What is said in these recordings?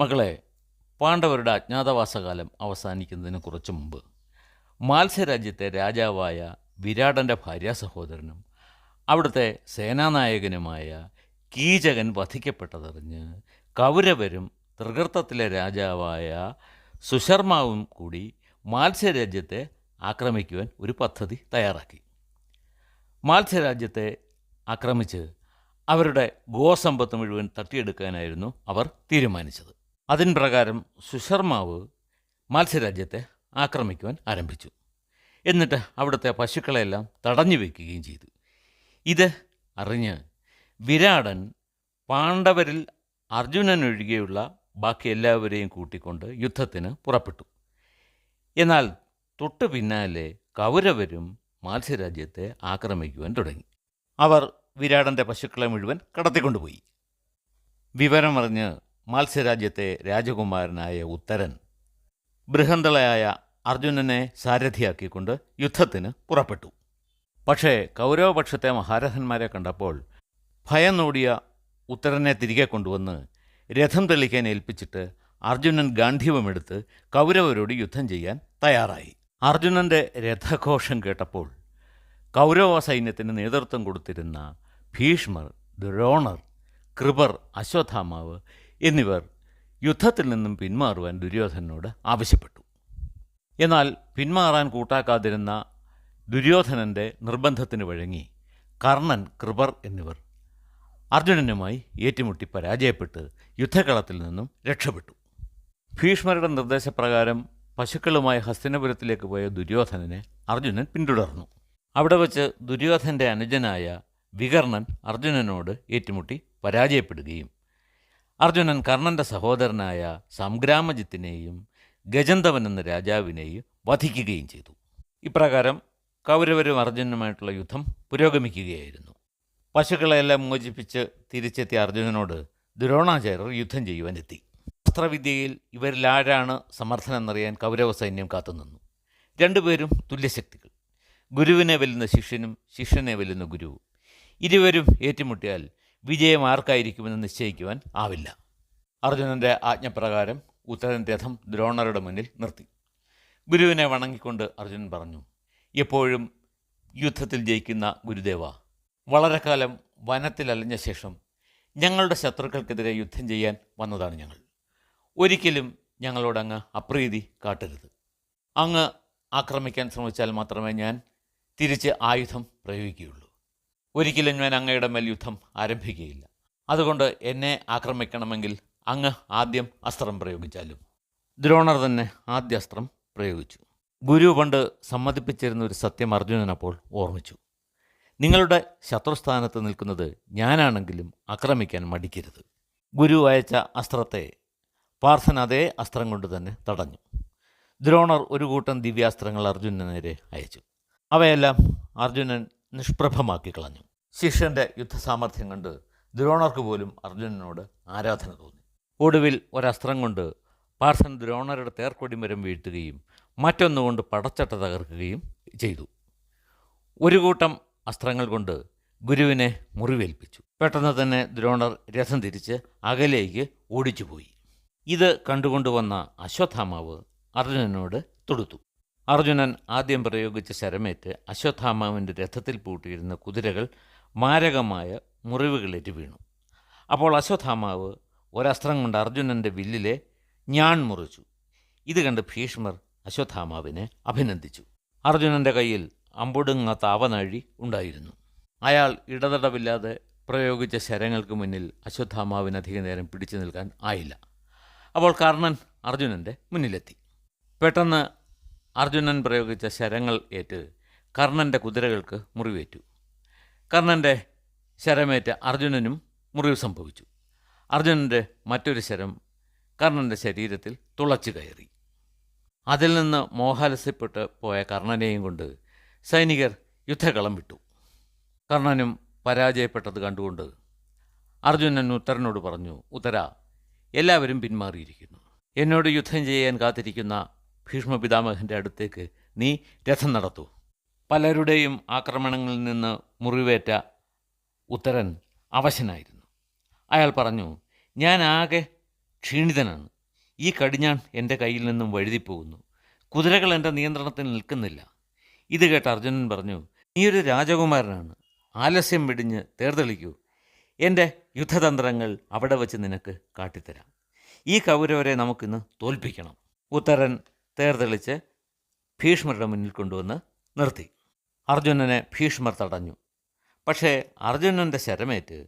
മകളെ പാണ്ഡവരുടെ അജ്ഞാതവാസകാലം അവസാനിക്കുന്നതിന് കുറച്ചു മുമ്പ് മാത്സ്യരാജ്യത്തെ രാജാവായ വിരാടന്റെ ഭാര്യ സഹോദരനും അവിടുത്തെ സേനാനായകനുമായ കീചകൻ വധിക്കപ്പെട്ടതറിഞ്ഞ് കൗരവരും തൃകർത്തത്തിലെ രാജാവായ സുശർമാവും കൂടി മാത്സ്യരാജ്യത്തെ ആക്രമിക്കുവാൻ ഒരു പദ്ധതി തയ്യാറാക്കി. മാത്സ്യരാജ്യത്തെ ആക്രമിച്ച് അവരുടെ ഗോസമ്പത്ത് മുഴുവൻ തട്ടിയെടുക്കാനായിരുന്നു അവർ തീരുമാനിച്ചത്. അതിൻ പ്രകാരം സുശർമാവ് മത്സ്യരാജ്യത്തെ ആക്രമിക്കുവാൻ ആരംഭിച്ചു. എന്നിട്ട് അവിടുത്തെ പശുക്കളെല്ലാം തടഞ്ഞു വയ്ക്കുകയും ചെയ്തു. ഇത് അറിഞ്ഞ് വിരാടൻ പാണ്ഡവരിൽ അർജുനനൊഴികെയുള്ള ബാക്കി എല്ലാവരെയും കൂട്ടിക്കൊണ്ട് യുദ്ധത്തിന് പുറപ്പെട്ടു. എന്നാൽ തൊട്ടു പിന്നാലെ കൗരവരും മത്സ്യരാജ്യത്തെ ആക്രമിക്കുവാൻ തുടങ്ങി. അവർ വിരാടന്റെ പശുക്കളെ മുഴുവൻ കടത്തിക്കൊണ്ടുപോയി. വിവരമറിഞ്ഞ് മത്സ്യരാജ്യത്തെ രാജകുമാരനായ ഉത്തരൻ ബൃഹന്തളയായ അർജുനനെ സാരഥിയാക്കിക്കൊണ്ട് യുദ്ധത്തിന് പുറപ്പെട്ടു. പക്ഷേ കൗരവപക്ഷത്തെ മഹാരഥന്മാരെ കണ്ടപ്പോൾ ഭയം നോടിയ ഉത്തരനെ തിരികെ കൊണ്ടുവന്ന് രഥം തെളിക്കാൻ ഏൽപ്പിച്ചിട്ട് അർജുനൻ ഗാന്ധിവമെടുത്ത് കൗരവരോട് യുദ്ധം ചെയ്യാൻ തയ്യാറായി. അർജുനന്റെ രഥഘോഷം കേട്ടപ്പോൾ കൗരവ സൈന്യത്തിന് നേതൃത്വം കൊടുത്തിരുന്ന ഭീഷ്മർ ദ്രോണർ കൃപർ അശ്വത്ഥാമാവ് എന്നിവർ യുദ്ധത്തിൽ നിന്നും പിന്മാറുവാൻ ദുര്യോധനോട് ആവശ്യപ്പെട്ടു. എന്നാൽ പിന്മാറാൻ കൂട്ടാക്കാതിരുന്ന ദുര്യോധനന്റെ നിർബന്ധത്തിന് വഴങ്ങി കർണൻ കൃപർ എന്നിവർ അർജുനനുമായി ഏറ്റുമുട്ടി പരാജയപ്പെട്ട് യുദ്ധകളത്തിൽ നിന്നും രക്ഷപ്പെട്ടു. ഭീഷ്മരുടെ നിർദ്ദേശപ്രകാരം പശുക്കളുമായി ഹസ്തിനപുരത്തിലേക്ക് പോയ ദുര്യോധനനെ അർജുനൻ പിന്തുടർന്നു. അവിടെ വച്ച് ദുര്യോധന്റെ അനുജനായ വികർണൻ അർജുനനോട് ഏറ്റുമുട്ടി പരാജയപ്പെടുകയും അർജുനൻ കർണന്റെ സഹോദരനായ സംഗ്രാമജിത്തിനെയും ഗജന്തവൻ എന്ന രാജാവിനെയും വധിക്കുകയും ചെയ്തു. ഇപ്രകാരം കൗരവരും അർജുനനുമായിട്ടുള്ള യുദ്ധം പുരോഗമിക്കുകയായിരുന്നു. പശുക്കളെല്ലാം മോചിപ്പിച്ച് തിരിച്ചെത്തിയ അർജുനനോട് ദ്രോണാചാര്യർ യുദ്ധം ചെയ്യുവാനെത്തി. അസ്ത്രവിദ്യയിൽ ഇവരിൽ ആരാണ് സമർത്ഥനെന്നറിയാൻ കൗരവ സൈന്യം കാത്തുനിന്നു. രണ്ടുപേരും തുല്യശക്തികൾ. ഗുരുവിനെ വെല്ലുന്ന ശിഷ്യനും ശിഷ്യനെ വെല്ലുന്ന ഗുരുവും. ഇരുവരും ഏറ്റുമുട്ടിയാൽ വിജയം ആർക്കായിരിക്കുമെന്ന് നിശ്ചയിക്കുവാൻ ആവില്ല. അർജുനന്റെ ആജ്ഞപ്രകാരം ഉത്തരൻ രഥം ദ്രോണരുടെ മുന്നിൽ നിർത്തി. ഗുരുവിനെ വണങ്ങിക്കൊണ്ട് അർജുനൻ പറഞ്ഞു എപ്പോഴും യുദ്ധത്തിൽ ജയിക്കുന്ന ഗുരുദേവ വളരെ കാലം വനത്തിൽ അലഞ്ഞ ശേഷം ഞങ്ങളുടെ ശത്രുക്കൾക്കെതിരെ യുദ്ധം ചെയ്യാൻ വന്നതാണ് ഞങ്ങൾ. ഒരിക്കലും ഞങ്ങളോട് അങ്ങ് അപ്രീതി കാട്ടരുത്. അങ്ങ് ആക്രമിക്കാൻ ശ്രമിച്ചാൽ മാത്രമേ ഞാൻ തിരിച്ച് ആയുധം പ്രയോഗിക്കുകയുള്ളൂ. ഒരിക്കലും ഞാൻ അങ്ങയുടെ മേൽ യുദ്ധം ആരംഭിക്കുകയില്ല. അതുകൊണ്ട് എന്നെ ആക്രമിക്കണമെങ്കിൽ അങ്ങ് ആദ്യം അസ്ത്രം പ്രയോഗിച്ചാലും. ദ്രോണർ തന്നെ ആദ്യ അസ്ത്രം പ്രയോഗിച്ചു. ഗുരു പണ്ട് സമ്മതിപ്പിച്ചിരുന്ന ഒരു സത്യം അർജുനൻ അപ്പോൾ ഓർമ്മിച്ചു. നിങ്ങളുടെ ശത്രുസ്ഥാനത്ത് നിൽക്കുന്നത് ഞാനാണെങ്കിലും ആക്രമിക്കാൻ മടിക്കരുത്. ഗുരു അയച്ച അസ്ത്രത്തെ പാർത്ഥൻ അതേ അസ്ത്രം കൊണ്ട് തന്നെ തടഞ്ഞു. ദ്രോണർ ഒരു കൂട്ടം ദിവ്യാസ്ത്രങ്ങൾ അർജുനന് നേരെ അയച്ചു. അവയെല്ലാം അർജുനൻ നിഷ്പ്രഭമാക്കി കളഞ്ഞു ശിഷ്യന്റെ യുദ്ധസാമർഥ്യം കണ്ട് ദ്രോണർക്ക് പോലും അർജുനനോട് ആരാധന തോന്നി. ഒടുവിൽ ഒരസ്ത്രം കൊണ്ട് പാർസൻ ദ്രോണരുടെ തേർക്കൊടിമരം വീഴ്ത്തുകയും മറ്റൊന്നുകൊണ്ട് പടച്ചട്ട തകർക്കുകയും ചെയ്തു. ഒരു കൂട്ടം അസ്ത്രങ്ങൾ കൊണ്ട് ഗുരുവിനെ മുറിവേൽപ്പിച്ചു. പെട്ടെന്ന് തന്നെ ദ്രോണർ രഥം തിരിച്ച് അകലേക്ക് ഓടിച്ചുപോയി. ഇത് കണ്ടുകൊണ്ടുവന്ന അശ്വത്ഥാമാവ് അർജുനനോട് തൊടുത്തു. അർജുനൻ ആദ്യം പ്രയോഗിച്ച ശരമേറ്റ് അശ്വത്ഥാമാവിന്റെ രഥത്തിൽ പൂട്ടിയിരുന്ന കുതിരകൾ മാരകമായ മുറിവുകളേറ്റ് വീണു. അപ്പോൾ അശ്വത്ഥാമാവ് ഒരസ്ത്രം കൊണ്ട് അർജുനന്റെ വില്ലിലെ ഞാൺ മുറിച്ചു. ഇത് കണ്ട് ഭീഷ്മർ അശ്വത്ഥാമാവിനെ അഭിനന്ദിച്ചു. അർജുനന്റെ കയ്യിൽ അമ്പൊടുങ്ങാത്ത അവനഴി ഉണ്ടായിരുന്നു. അയാൾ ഇടതടവില്ലാതെ പ്രയോഗിച്ച ശരങ്ങൾക്ക് മുന്നിൽ അശ്വത്ഥാമാവിന് അധിക നേരം പിടിച്ചു നിൽക്കാൻ ആയില്ല. അപ്പോൾ കർണൻ അർജുനന്റെ മുന്നിലെത്തി. പെട്ടെന്ന് അർജുനൻ പ്രയോഗിച്ച ശരങ്ങൾ ഏറ്റ് കർണന്റെ കുതിരകൾക്ക് മുറിവേറ്റു. കർണന്റെ ശരമേറ്റ് അർജുനനും മുറിവ് സംഭവിച്ചു. അർജുനന്റെ മറ്റൊരു ശരം കർണന്റെ ശരീരത്തിൽ തുളച്ചു കയറി. അതിൽ നിന്ന് മോഹാലസ്യപ്പെട്ട് പോയ കർണനെയും കൊണ്ട് സൈനികർ യുദ്ധകളം വിട്ടു. കർണനും പരാജയപ്പെട്ടത് കണ്ടുകൊണ്ട് അർജുനൻ ഉത്തരനോട് പറഞ്ഞു ഉത്തര എല്ലാവരും പിന്മാറിയിരിക്കുന്നു. എന്നോട് യുദ്ധം ചെയ്യാൻ കാത്തിരിക്കുന്ന ഭീഷ്മപിതാമഹന്റെ അടുത്തേക്ക് നീ രഥം നടത്തൂ. പലരുടെയും ആക്രമണങ്ങളിൽ നിന്ന് മുറിവേറ്റ ഉത്തരൻ അവശനായിരുന്നു. അയാൾ പറഞ്ഞു ഞാൻ ആകെ ക്ഷീണിതനാണ്. ഈ കടിഞ്ഞാൺ എന്റെ കയ്യിൽ നിന്നും വഴുതിപ്പോകുന്നു. കുതിരകൾ എന്റെ നിയന്ത്രണത്തിൽ നിൽക്കുന്നില്ല. ഇത് കേട്ട് അർജുനൻ പറഞ്ഞു നീ ഒരു രാജകുമാരനാണ്. ആലസ്യം വെടിഞ്ഞ് തേർതെളിക്കൂ. എന്റെ യുദ്ധതന്ത്രങ്ങൾ അവിടെ വച്ച് നിനക്ക് കാട്ടിത്തരാം. ഈ കൗരവരെ നമുക്കിന്ന് തോൽപ്പിക്കണം. ഉത്തരൻ തേർതെളിച്ച് ഭീഷ്മരുടെ മുന്നിൽ കൊണ്ടുവന്ന് നിർത്തി. അർജുനനെ ഭീഷ്മർ തടഞ്ഞു. പക്ഷേ അർജുനന്റെ ശരമേറ്റ്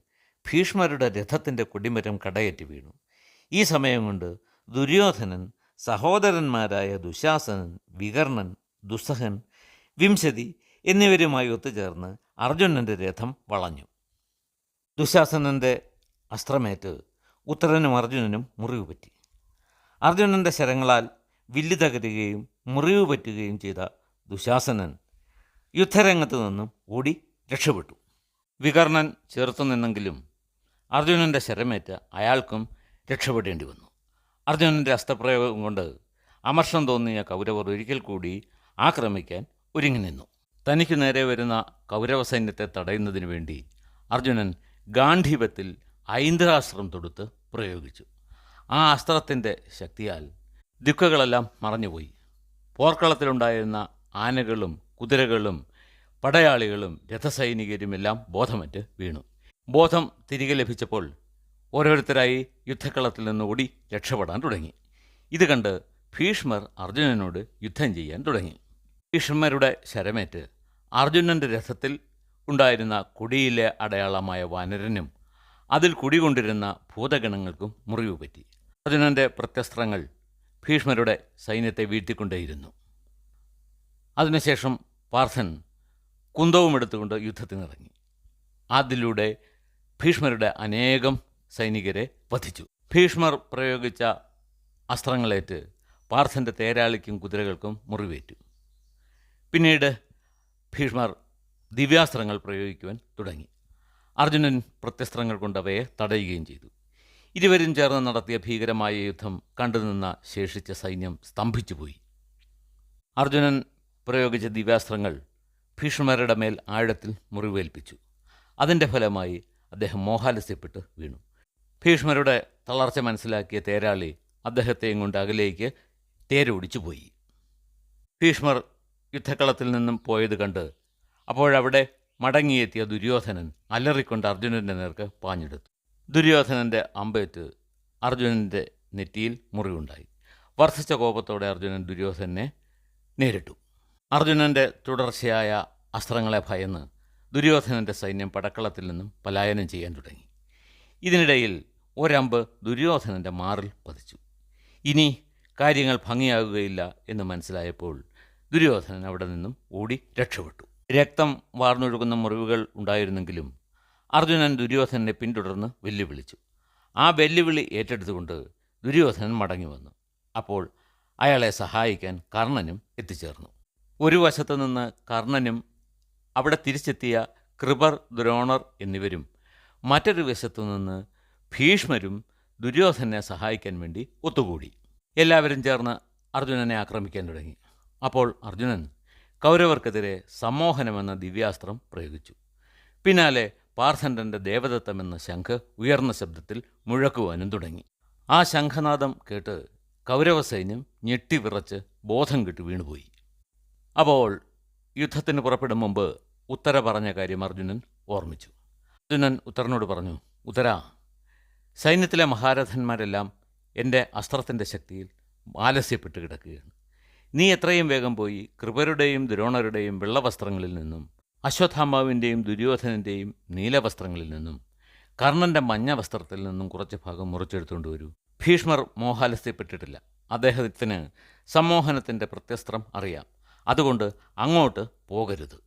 ഭീഷ്മരുടെ രഥത്തിന്റെ കുടിമരം കടയേറ്റ് വീണു. ഈ സമയം കൊണ്ട് ദുര്യോധനൻ സഹോദരന്മാരായ ദുശാസനൻ വികർണൻ ദുസ്സഹൻ വിംശതി എന്നിവരുമായി ഒത്തുചേർന്ന് അർജുനന്റെ രഥം വളഞ്ഞു. ദുശാസനന്റെ അസ്ത്രമേറ്റ് ഉത്തരനും അർജുനനും മുറിവ് പറ്റി അർജുനന്റെ ശരങ്ങളാൽ വില്ല് തകരുകയും മുറിവ് പറ്റുകയും ചെയ്ത ദുശാസനൻ യുദ്ധരംഗത്ത് നിന്നും ഓടി രക്ഷപ്പെട്ടു. വികർണൻ ചേർത്തു നിന്നെങ്കിലും അർജുനന്റെ ശരമേറ്റ് അയാൾക്കും രക്ഷപ്പെടേണ്ടി വന്നു. അർജുനന്റെ അസ്ത്രപ്രയോഗം കൊണ്ട് അമർഷം തോന്നിയ കൗരവർ ഒരിക്കൽ കൂടി ആക്രമിക്കാൻ ഒരുങ്ങി നിന്നു. തനിക്ക് നേരെ വരുന്ന കൗരവ സൈന്യത്തെ തടയുന്നതിന് വേണ്ടി അർജുനൻ ഗാന്ധീപത്തിൽ ഐന്ദ്രാസ്ത്രം തൊടുത്ത് പ്രയോഗിച്ചു. ആ അസ്ത്രത്തിന്റെ ശക്തിയാൽ ദിക്കുകളെല്ലാം മറഞ്ഞുപോയി. പോർക്കളത്തിലുണ്ടായിരുന്ന ആനകളും കുതിരകളും പടയാളികളും രഥസൈനികരും എല്ലാം ബോധമറ്റ് വീണു. ബോധം തിരികെ ലഭിച്ചപ്പോൾ ഓരോരുത്തരായി യുദ്ധക്കളത്തിൽ നിന്ന് ഓടി രക്ഷപ്പെടാൻ തുടങ്ങി. ഇത് കണ്ട് ഭീഷ്മർ അർജുനനോട് യുദ്ധം ചെയ്യാൻ തുടങ്ങി. ഭീഷ്മരുടെ ശരമേറ്റ് അർജുനന്റെ രഥത്തിൽ ഉണ്ടായിരുന്ന കുടിയിലെ അടയാളമായ വാനരനും അതിൽ കുടികൊണ്ടിരുന്ന ഭൂതഗണങ്ങൾക്കും മുറിവ് പറ്റി. അർജുനന്റെ പ്രത്യസ്ത്രങ്ങൾ ഭീഷ്മരുടെ സൈന്യത്തെ വീഴ്ത്തിക്കൊണ്ടേയിരുന്നു. അതിനുശേഷം പാർത്ഥൻ കുന്തവും എടുത്തുകൊണ്ട് യുദ്ധത്തിനിറങ്ങി. അതിലൂടെ ഭീഷ്മരുടെ അനേകം സൈനികരെ വധിച്ചു. ഭീഷ്മർ പ്രയോഗിച്ച അസ്ത്രങ്ങളേറ്റ് പാർത്ഥന്റെ തേരാളിക്കും കുതിരകൾക്കും മുറിവേറ്റു. പിന്നീട് ഭീഷ്മർ ദിവ്യാസ്ത്രങ്ങൾ പ്രയോഗിക്കുവാൻ തുടങ്ങി. അർജുനൻ പ്രത്യസ്ത്രങ്ങൾ കൊണ്ട് അവയെ തടയുകയും ചെയ്തു. ഇരുവരും ചേർന്ന് നടത്തിയ ഭീകരമായ യുദ്ധം കണ്ടുനിന്ന ശേഷിച്ച സൈന്യം സ്തംഭിച്ചുപോയി. അർജുനൻ പ്രയോഗിച്ച ദിവ്യാസ്ത്രങ്ങൾ ഭീഷ്മരുടെ മേൽ ആഴത്തിൽ മുറിവേൽപ്പിച്ചു. അതിന്റെ ഫലമായി അദ്ദേഹം മോഹാലസ്യപ്പെട്ട് വീണു. ഭീഷ്മരുടെ തളർച്ച മനസ്സിലാക്കിയ തേരാളി അദ്ദേഹത്തെയും കൊണ്ട് അകലേക്ക് തേരോടിച്ചു പോയി ഭീഷ്മർ യുദ്ധക്കളത്തിൽ നിന്നും പോയത് കണ്ട് അപ്പോഴവിടെ മടങ്ങിയെത്തിയ ദുര്യോധനൻ അലറിക്കൊണ്ട് അർജുനന്റെ നേർക്ക് പാഞ്ഞെടുത്തു. ദുര്യോധനന്റെ അമ്പേറ്റ് അർജുനന്റെ നെറ്റിയിൽ മുറിവുണ്ടായി. വർദ്ധിച്ച കോപത്തോടെ അർജുനൻ ദുര്യോധനെ നേരിട്ടു. അർജുനന്റെ തുടർച്ചയായ അസ്ത്രങ്ങളെ ഭയന്ന് ദുര്യോധനന്റെ സൈന്യം പടക്കളത്തിൽ നിന്നും പലായനം ചെയ്യാൻ തുടങ്ങി. ഇതിനിടയിൽ ഒരമ്പ് ദുര്യോധനന്റെ മാറിൽ പതിച്ചു. ഇനി കാര്യങ്ങൾ ഭംഗിയാകുകയില്ല എന്ന് മനസ്സിലായപ്പോൾ ദുര്യോധനൻ അവിടെ നിന്നും ഓടി രക്ഷപ്പെട്ടു. രക്തം വാർന്നൊഴുകുന്ന മുറിവുകൾ ഉണ്ടായിരുന്നെങ്കിലും അർജുനൻ ദുര്യോധനനെ പിന്തുടർന്ന് വെല്ലുവിളിച്ചു. ആ വെല്ലുവിളി ഏറ്റെടുത്തുകൊണ്ട് ദുര്യോധനൻ മടങ്ങി വന്നു. അപ്പോൾ അയാളെ സഹായിക്കാൻ കർണനും എത്തിച്ചേർന്നു. ഒരു വശത്തു നിന്ന് കർണനും അവിടെ തിരിച്ചെത്തിയ കൃപർ ദ്രോണർ എന്നിവരും മറ്റൊരു വശത്തു നിന്ന് ഭീഷ്മരും ദുര്യോധനെ സഹായിക്കാൻ വേണ്ടി ഒത്തുകൂടി. എല്ലാവരും ചേർന്ന് അർജുനനെ ആക്രമിക്കാൻ തുടങ്ങി. അപ്പോൾ അർജുനൻ കൗരവർക്കെതിരെ സമ്മോഹനമെന്ന ദിവ്യാസ്ത്രം പ്രയോഗിച്ചു. പിന്നാലെ പാർത്ഥന്റെ ദേവദത്തമെന്ന ശംഖ് ഉയർന്ന ശബ്ദത്തിൽ മുഴക്കുവാനും തുടങ്ങി. ആ ശംഖനാദം കേട്ട് കൗരവസൈന്യം ഞെട്ടി ഞെട്ടിവിറച്ച് ബോധം കെട്ട് വീണുപോയി. അപ്പോൾ യുദ്ധത്തിന് പുറപ്പെടും മുമ്പ് ഉത്തര പറഞ്ഞ കാര്യം അർജുനൻ ഓർമ്മിച്ചു. അർജുനൻ ഉത്തരനോട് പറഞ്ഞു ഉത്തര സൈന്യത്തിലെ മഹാരഥന്മാരെല്ലാം എന്റെ അസ്ത്രത്തിന്റെ ശക്തിയിൽ ആലസ്യപ്പെട്ട് കിടക്കുകയാണ്. നീ എത്രയും വേഗം പോയി കൃപരുടെയും ദ്രോണരുടെയും വെള്ളവസ്ത്രങ്ങളിൽ നിന്നും അശ്വത്ഥാമാവിന്റെയും ദുര്യോധനന്റെയും നീലവസ്ത്രങ്ങളിൽ നിന്നും കർണന്റെ മഞ്ഞ വസ്ത്രത്തിൽ നിന്നും കുറച്ച് ഭാഗം മുറിച്ചെടുത്തുകൊണ്ട് വരൂ. ഭീഷ്മർ മോഹാലസ്യപ്പെട്ടിട്ടില്ല അദ്ദേഹത്തിന് സമ്മോഹനത്തിന്റെ പ്രത്യസ്ത്രം അറിയാം. അതുകൊണ്ട് അങ്ങോട്ട് പോകരുത്.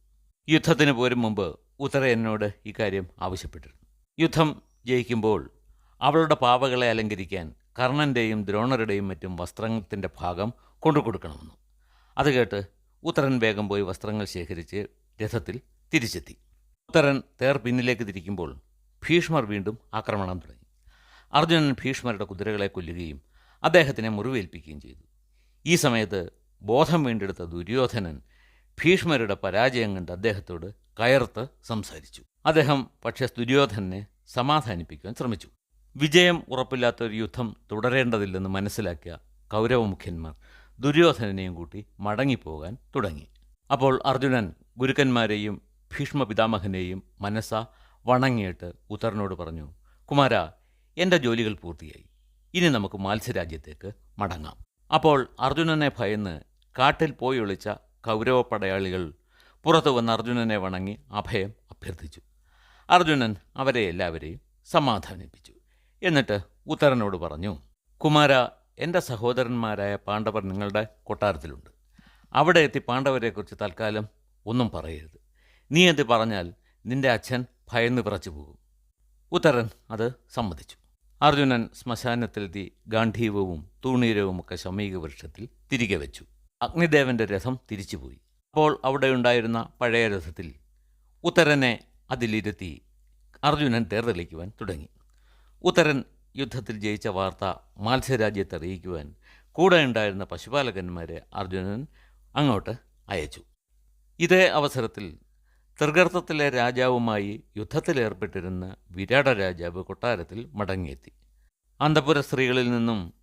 യുദ്ധത്തിന് പോരും മുമ്പ് ഉത്തര എന്നോട് ഇക്കാര്യം ആവശ്യപ്പെട്ടിരുന്നു. യുദ്ധം ജയിക്കുമ്പോൾ അവളുടെ പാവകളെ അലങ്കരിക്കാൻ കർണന്റെയും ദ്രോണരുടെയും മറ്റും വസ്ത്രത്തിന്റെ ഭാഗം കൊണ്ടു കൊടുക്കണമെന്ന് അത് കേട്ട് ഉത്തരൻ വേഗം പോയി വസ്ത്രങ്ങൾ ശേഖരിച്ച് രഥത്തിൽ തിരിച്ചെത്തി. ഉത്തരൻ തേർ പിന്നിലേക്ക് തിരിക്കുമ്പോൾ ഭീഷ്മർ വീണ്ടും ആക്രമണം തുടങ്ങി. അർജുനൻ ഭീഷ്മരുടെ കുതിരകളെ കൊല്ലുകയും അദ്ദേഹത്തിനെ മുറിവേൽപ്പിക്കുകയും ചെയ്തു. ഈ സമയത്ത് ബോധം വീണ്ടെടുത്ത ദുര്യോധനൻ ഭീഷ്മരുടെ പരാജയം കണ്ട് അദ്ദേഹത്തോട് കയർത്ത് സംസാരിച്ചു. അദ്ദേഹം പക്ഷേ ദുര്യോധനനെ സമാധാനിപ്പിക്കുവാൻ ശ്രമിച്ചു. വിജയം ഉറപ്പില്ലാത്ത ഒരു യുദ്ധം തുടരേണ്ടതില്ലെന്ന് മനസ്സിലാക്കിയ കൗരവമുഖ്യന്മാർ ദുര്യോധനനെയും കൂട്ടി മടങ്ങിപ്പോകാൻ തുടങ്ങി. അപ്പോൾ അർജുനൻ ഗുരുക്കന്മാരെയും ഭീഷ്മ പിതാമഹനെയും മനസ്സ വണങ്ങിയിട്ട് ഉത്തരനോട് പറഞ്ഞു കുമാര എന്റെ ജോലികൾ പൂർത്തിയായി. ഇനി നമുക്ക് മാത്സ്യരാജ്യത്തേക്ക് മടങ്ങാം. അപ്പോൾ അർജുനനെ ഭയന്ന് കാട്ടിൽ പോയി ഒളിച്ച കൗരവ പടയാളികൾ പുറത്തു വന്ന് അർജുനനെ വണങ്ങി അഭയം അഭ്യർത്ഥിച്ചു. അർജുനൻ അവരെ എല്ലാവരെയും സമാധാനിപ്പിച്ചു. എന്നിട്ട് ഉത്തരനോട് പറഞ്ഞു കുമാര എന്റെ സഹോദരന്മാരായ പാണ്ഡവർ നിങ്ങളുടെ കൊട്ടാരത്തിലുണ്ട്. അവിടെ എത്തി പാണ്ഡവരെക്കുറിച്ച് തൽക്കാലം ഒന്നും പറയരുത്. നീ എന്ത് പറഞ്ഞാൽ നിന്റെ അച്ഛൻ ഭയന്ന് വിറച്ചു പോകും. ഉത്തരൻ അത് സമ്മതിച്ചു. അർജുനൻ ശ്മശാനത്തിലെത്തി ഗാന്ധീവവും തൂണീരവും ഒക്കെ ശമീക വൃക്ഷത്തിൽ തിരികെ വെച്ചു. അഗ്നിദേവന്റെ രഥം തിരിച്ചുപോയി. അപ്പോൾ അവിടെയുണ്ടായിരുന്ന പഴയ രഥത്തിൽ ഉത്തരനെ അതിലിരുത്തി അർജുനൻ തേർതെളിക്കുവാൻ തുടങ്ങി. ഉത്തരൻ യുദ്ധത്തിൽ ജയിച്ച വാർത്ത മാത്സ്യരാജ്യത്തെ അറിയിക്കുവാൻ കൂടെ ഉണ്ടായിരുന്ന പശുപാലകന്മാരെ അർജുനൻ അങ്ങോട്ട് അയച്ചു. ഇതേ അവസരത്തിൽ തൃഗർത്തത്തിലെ രാജാവുമായി യുദ്ധത്തിലേർപ്പെട്ടിരുന്ന വിരാട രാജാവ് കൊട്ടാരത്തിൽ മടങ്ങിയെത്തി. അന്തപുര സ്ത്രീകളിൽ നിന്നും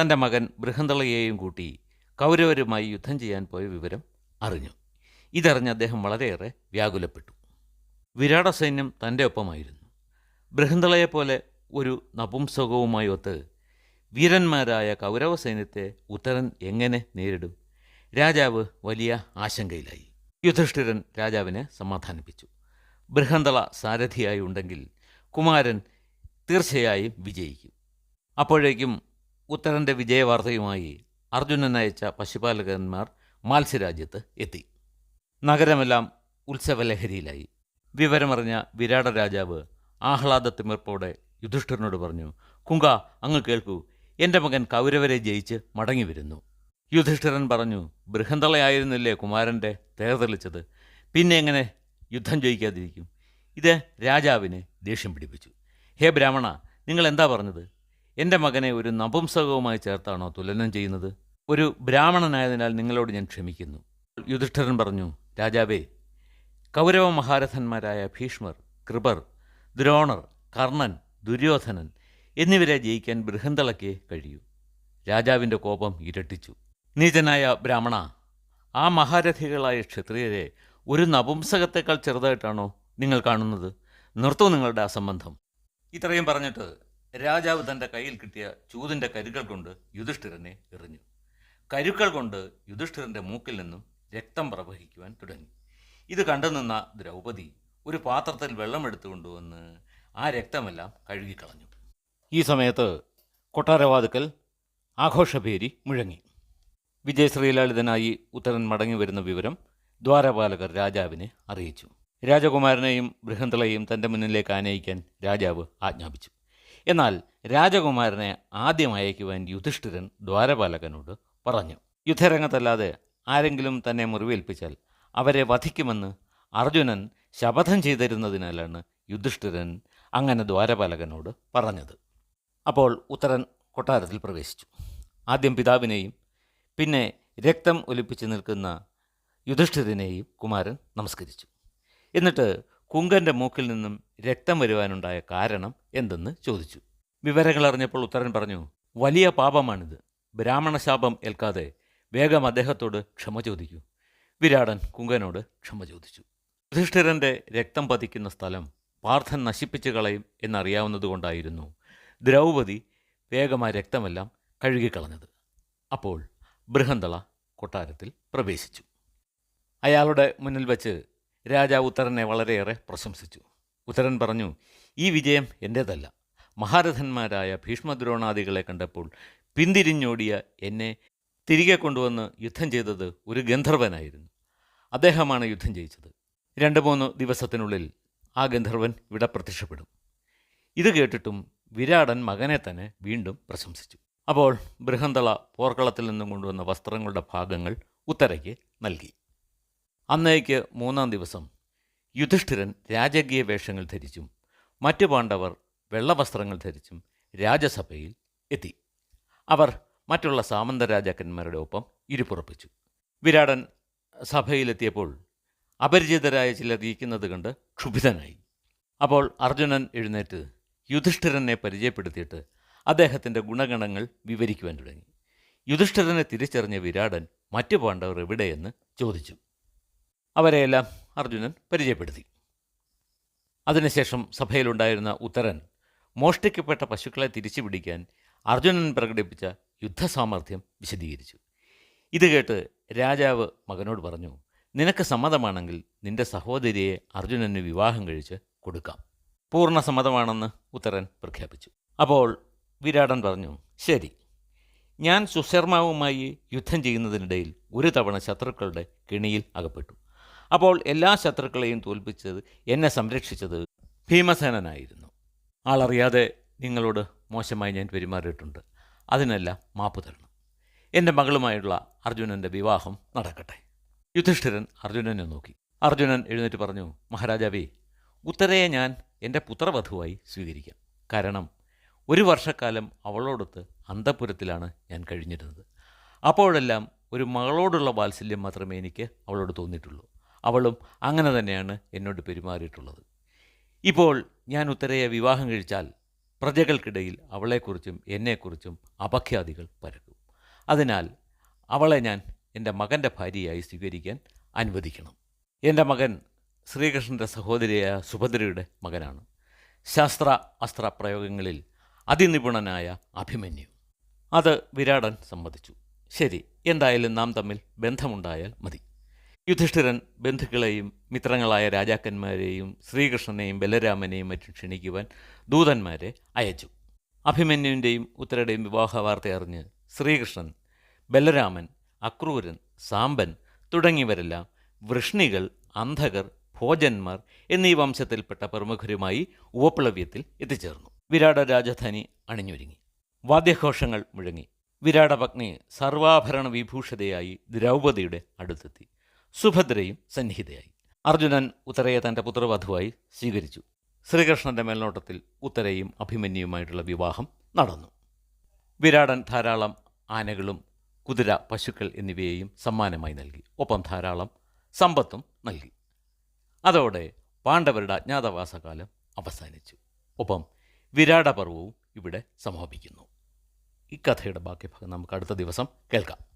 തന്റെ മകൻ ബൃഹന്തളയെയും കൂട്ടി കൗരവരുമായി യുദ്ധം ചെയ്യാൻ പോയ വിവരം അറിഞ്ഞു. ഇതറിഞ്ഞ് അദ്ദേഹം വളരെയേറെ വ്യാകുലപ്പെട്ടു. വിരാട സൈന്യം തന്റെ ഒപ്പമായിരുന്നു. ബൃഹന്തളയെപ്പോലെ ഒരു നപുംസകവുമായി ഒത്ത് വീരന്മാരായ കൗരവ സൈന്യത്തെ ഉത്തരൻ എങ്ങനെ നേരിടും? രാജാവ് വലിയ ആശങ്കയിലായി. യുധിഷ്ഠിരൻ രാജാവിനെ സമാധാനിപ്പിച്ചു. ബൃഹന്തള സാരഥിയായി ഉണ്ടെങ്കിൽ കുമാരൻ തീർച്ചയായും വിജയിക്കും. അപ്പോഴേക്കും ഉത്തരന്റെ വിജയവാർത്തയുമായി അർജുനൻ അയച്ച പശുപാലകന്മാർ മാത്സ്യരാജ്യത്ത് എത്തി. നഗരമെല്ലാം ഉത്സവലഹരിയിലായി. വിവരമറിഞ്ഞ വിരാട രാജാവ് ആഹ്ലാദത്തിമിർപ്പോടെ യുധിഷ്ഠിരനോട് പറഞ്ഞു കുങ്ക അങ്ങ് കേൾക്കൂ എന്റെ മകൻ കൗരവരെ ജയിച്ച് മടങ്ങി വരുന്നു യുധിഷ്ഠിരൻ പറഞ്ഞു ബൃഹന്തളയായിരുന്നില്ലേ കുമാരന്റെ തേർതെളിച്ചത് പിന്നെ എങ്ങനെ യുദ്ധം ജയിക്കാതിരിക്കും? ഇത് രാജാവിനെ ദേഷ്യം പിടിപ്പിച്ചു. ഹേ ബ്രാഹ്മണ നിങ്ങൾ എന്താ പറഞ്ഞത്? എന്റെ മകനെ ഒരു നപുംസകവുമായി ചേർത്താണോ തുലനം ചെയ്യുന്നത്? ഒരു ബ്രാഹ്മണനായതിനാൽ നിങ്ങളോട് ഞാൻ ക്ഷമിക്കുന്നു. യുധിഷ്ഠിരൻ പറഞ്ഞു രാജാവേ കൗരവ മഹാരഥന്മാരായ ഭീഷ്മർ കൃപർ ദ്രോണർ കർണൻ ദുര്യോധനൻ എന്നിവരെ ജയിക്കാൻ ബൃഹന്തളയ്ക്ക് കഴിയൂ. രാജാവിന്റെ കോപം ഇരട്ടിച്ചു. നീചനായ ബ്രാഹ്മണ ആ മഹാരഥികളായ ക്ഷത്രിയരെ ഒരു നപുംസകത്തെക്കാൾ ചെറുതായിട്ടാണോ നിങ്ങൾ കാണുന്നത്? നിർത്തൂ നിങ്ങളുടെ അസംബന്ധം. ഇത്രയും പറഞ്ഞിട്ട് രാജാവ് തന്റെ കയ്യിൽ കിട്ടിയ ചൂതിന്റെ കരുക്കൾ കൊണ്ട് യുധിഷ്ഠിരനെ എറിഞ്ഞു. കരുക്കൾ കൊണ്ട് യുധിഷ്ഠിരന്റെ മൂക്കിൽ നിന്നും രക്തം പ്രവഹിക്കുവാൻ തുടങ്ങി. ഇത് കണ്ടുനിന്ന ദ്രൗപദി ഒരു പാത്രത്തിൽ വെള്ളമെടുത്തു കൊണ്ടുവന്ന് ആ രക്തമെല്ലാം കഴുകിക്കളഞ്ഞു. ഈ സമയത്ത് കൊട്ടാരവാതുക്കൽ ആഘോഷഭേരി മുഴങ്ങി. വിജയശ്രീലാളിതനായി ഉത്തരൻ മടങ്ങി വരുന്ന വിവരം ദ്വാരപാലകർ രാജാവിനെ അറിയിച്ചു. രാജകുമാരനെയും ബൃഹന്തളയെയും തന്റെ മുന്നിലേക്ക് ആനയിക്കാൻ രാജാവ് ആജ്ഞാപിച്ചു. എന്നാൽ രാജകുമാരനെ ആദ്യം അയക്കുവാൻ യുധിഷ്ഠിരൻ ദ്വാരപാലകനോട് പറഞ്ഞു. യുദ്ധരംഗത്തല്ലാതെ ആരെങ്കിലും തന്നെ മുറിവേൽപ്പിച്ചാൽ അവരെ വധിക്കുമെന്ന് അർജുനൻ ശപഥം ചെയ്തിരുന്നതിനാലാണ് യുധിഷ്ഠിരൻ അങ്ങനെ ദ്വാരപാലകനോട് പറഞ്ഞത്. അപ്പോൾ ഉത്തരൻ കൊട്ടാരത്തിൽ പ്രവേശിച്ചു. ആദ്യം പിതാവിനെയും പിന്നെ രക്തം ഒലിപ്പിച്ച് നിൽക്കുന്ന യുധിഷ്ഠിരനെയും കുമാരൻ നമസ്കരിച്ചു. എന്നിട്ട് കുങ്കന്റെ മൂക്കിൽ നിന്നും രക്തം വരുവാനുണ്ടായ കാരണം എന്തെന്ന് ചോദിച്ചു. വിവരങ്ങൾ അറിഞ്ഞപ്പോൾ ഉത്തരൻ പറഞ്ഞു വലിയ പാപമാണിത്. ബ്രാഹ്മണശാപം ഏൽക്കാതെ വേഗം അദ്ദേഹത്തോട് ക്ഷമ ചോദിക്കൂ. വിരാടൻ കുങ്കനോട് ക്ഷമ ചോദിച്ചു. യുധിഷ്ഠിരന്റെ രക്തം പതിക്കുന്ന സ്ഥലം പാർത്ഥൻ നശിപ്പിച്ചു കളയും എന്നറിയാവുന്നതുകൊണ്ടായിരുന്നു ദ്രൗപദി വേഗം ആ രക്തമെല്ലാം കഴുകിക്കളഞ്ഞത്. അപ്പോൾ ബൃഹന്തള കൊട്ടാരത്തിൽ പ്രവേശിച്ചു. അയാളുടെ മുന്നിൽ വച്ച് രാജാവ് ഉത്തരനെ വളരെയേറെ പ്രശംസിച്ചു. ഉത്തരൻ പറഞ്ഞു ഈ വിജയം എന്റേതല്ല മഹാരഥന്മാരായ ഭീഷ്മദ്രോണാദികളെ കണ്ടപ്പോൾ പിന്തിരിഞ്ഞോടിയ എന്നെ തിരികെ കൊണ്ടുവന്ന് യുദ്ധം ചെയ്തത് ഒരു ഗന്ധർവനായിരുന്നു. അദ്ദേഹമാണ് യുദ്ധം ജയിച്ചത്. രണ്ട് മൂന്ന് ദിവസത്തിനുള്ളിൽ ആ ഗന്ധർവൻ ഇവിടെ പ്രത്യക്ഷപ്പെടും ഇത് കേട്ടിട്ടും വിരാടൻ മകനെ തന്നെ വീണ്ടും പ്രശംസിച്ചു. അപ്പോൾ ബൃഹന്തള പോർക്കളത്തിൽ നിന്നും കൊണ്ടുവന്ന വസ്ത്രങ്ങളുടെ ഭാഗങ്ങൾ ഉത്തരയ്ക്ക് നൽകി. അന്നേക്ക് മൂന്നാം ദിവസം യുധിഷ്ഠിരൻ രാജകീയ വേഷങ്ങൾ ധരിച്ചും മറ്റു പാണ്ഡവർ വെള്ളവസ്ത്രങ്ങൾ ധരിച്ചും രാജസഭയിൽ എത്തി. അവർ മറ്റുള്ള സാമന്ത രാജാക്കന്മാരുടെ ഒപ്പം ഇരുപ്പുറപ്പിച്ചു വിരാടൻ സഭയിലെത്തിയപ്പോൾ അപരിചിതരായ ചിലർ ഇരിക്കുന്നത് കണ്ട് ക്ഷുഭിതനായി. അപ്പോൾ അർജുനൻ എഴുന്നേറ്റ് യുധിഷ്ഠിരനെ പരിചയപ്പെടുത്തിയിട്ട് അദ്ദേഹത്തിന്റെ ഗുണഗണങ്ങൾ വിവരിക്കുവാൻ തുടങ്ങി. യുധിഷ്ഠിരനെ തിരിച്ചറിഞ്ഞ വിരാടൻ മറ്റു പാണ്ഡവർ എവിടെയെന്ന് ചോദിച്ചു. അവരെയെല്ലാം അർജുനൻ പരിചയപ്പെടുത്തി. അതിനുശേഷം സഭയിലുണ്ടായിരുന്ന ഉത്തരൻ മോഷ്ടിക്കപ്പെട്ട പശുക്കളെ തിരിച്ചു പിടിക്കാൻ അർജുനൻ പ്രകടിപ്പിച്ച യുദ്ധസാമർഥ്യം വിശദീകരിച്ചു. ഇത് കേട്ട് രാജാവ് മകനോട് പറഞ്ഞു നിനക്ക് സമ്മതമാണെങ്കിൽ നിന്റെ സഹോദരിയെ അർജുനന് വിവാഹം കഴിച്ച് കൊടുക്കാം. പൂർണ സമ്മതമാണെന്ന് ഉത്തരൻ പ്രഖ്യാപിച്ചു. അപ്പോൾ വിരാടൻ പറഞ്ഞു ശരി. ഞാൻ സുശർമാവുമായി യുദ്ധം ചെയ്യുന്നതിനിടയിൽ ഒരു തവണ ശത്രുക്കളുടെ കിണിയിൽ അകപ്പെട്ടു. അപ്പോൾ എല്ലാ ശത്രുക്കളെയും തോൽപ്പിച്ചത് എന്നെ സംരക്ഷിച്ചത് ഭീമസേനനായിരുന്നു. ആളറിയാതെ നിങ്ങളോട് മോശമായി ഞാൻ പെരുമാറിയിട്ടുണ്ട്. അതിനല്ല മാപ്പ് തരണം. എന്റെ മകളുമായുള്ള അർജുനന്റെ വിവാഹം നടക്കട്ടെ. യുധിഷ്ഠിരൻ അർജുനനെ നോക്കി. അർജുനൻ എഴുന്നേറ്റ് പറഞ്ഞു മഹാരാജാവേ ഉത്തരയെ ഞാൻ എന്റെ പുത്രവധുവായി സ്വീകരിക്കാം. കാരണം ഒരു വർഷക്കാലം അവളോടൊത്ത് അന്തപുരത്തിലാണ് ഞാൻ കഴിഞ്ഞിരുന്നത്. അപ്പോഴെല്ലാം ഒരു മകളോടുള്ള വാത്സല്യം മാത്രമേ എനിക്ക് അവളോട് തോന്നിയിട്ടുള്ളൂ. അവളും അങ്ങനെ തന്നെയാണ് എന്നോട് പെരുമാറിയിട്ടുള്ളത്. ഇപ്പോൾ ഞാൻ ഉത്തരയെ വിവാഹം കഴിച്ചാൽ പ്രജകൾക്കിടയിൽ അവളെക്കുറിച്ചും എന്നെക്കുറിച്ചും അപഖ്യാതികൾ പരക്കും. അതിനാൽ അവളെ ഞാൻ എന്റെ മകന്റെ ഭാര്യയായി സ്വീകരിക്കാൻ അനുവദിക്കണം. എന്റെ മകൻ ശ്രീകൃഷ്ണന്റെ സഹോദരിയായ സുഭദ്രയുടെ മകനാണ്. ശാസ്ത്ര അസ്ത്ര പ്രയോഗങ്ങളിൽ അതിനിപുണനായ അഭിമന്യു. അത് വിരാടൻ സമ്മതിച്ചു. ശരി എന്തായാലും നാം തമ്മിൽ ബന്ധമുണ്ടായാൽ മതി. യുധിഷ്ഠിരൻ ബന്ധുക്കളെയും മിത്രങ്ങളായ രാജാക്കന്മാരെയും ശ്രീകൃഷ്ണനെയും ബലരാമനെയും മറ്റും ക്ഷണിക്കുവാൻ ദൂതന്മാരെ അയച്ചു. അഭിമന്യുവിന്റെയും ഉത്തരയുടെയും വിവാഹ വാർത്ത അറിഞ്ഞ് ശ്രീകൃഷ്ണൻ ബലരാമൻ അക്രൂരൻ സാമ്പൻ തുടങ്ങിയവരെല്ലാം വൃഷ്ണികൾ അന്ധകർ ഭോജന്മാർ എന്നീ വംശത്തിൽപ്പെട്ട പ്രമുഖരുമായി ഉപപ്ലവ്യത്തിൽ എത്തിച്ചേർന്നു. വിരാട രാജധാനി അണിഞ്ഞൊരുങ്ങി. വാദ്യഘോഷങ്ങൾ മുഴങ്ങി. വിരാടപത്നി സർവാഭരണ വിഭൂഷിതയായി ദ്രൗപദിയുടെ അടുത്തെത്തി. സുഭദ്രയും സന്നിഹിതയായി. അർജുനൻ ഉത്തരയെ തന്റെ പുത്രവധുവായി സ്വീകരിച്ചു. ശ്രീകൃഷ്ണന്റെ മേൽനോട്ടത്തിൽ ഉത്തരയും അഭിമന്യുമായിട്ടുള്ള വിവാഹം നടന്നു. വിരാടൻ ധാരാളം ആനകളും കുതിര പശുക്കൾ എന്നിവയെയും സമ്മാനമായി നൽകി. ഒപ്പം ധാരാളം സമ്പത്തും നൽകി. അതോടെ പാണ്ഡവരുടെ അജ്ഞാതവാസകാലം അവസാനിച്ചു. ഒപ്പം വിരാടപർവവും ഇവിടെ സമാപിക്കുന്നു. ഈ കഥയുടെ ബാക്കി ഭാഗം നമുക്ക് അടുത്ത ദിവസം കേൾക്കാം.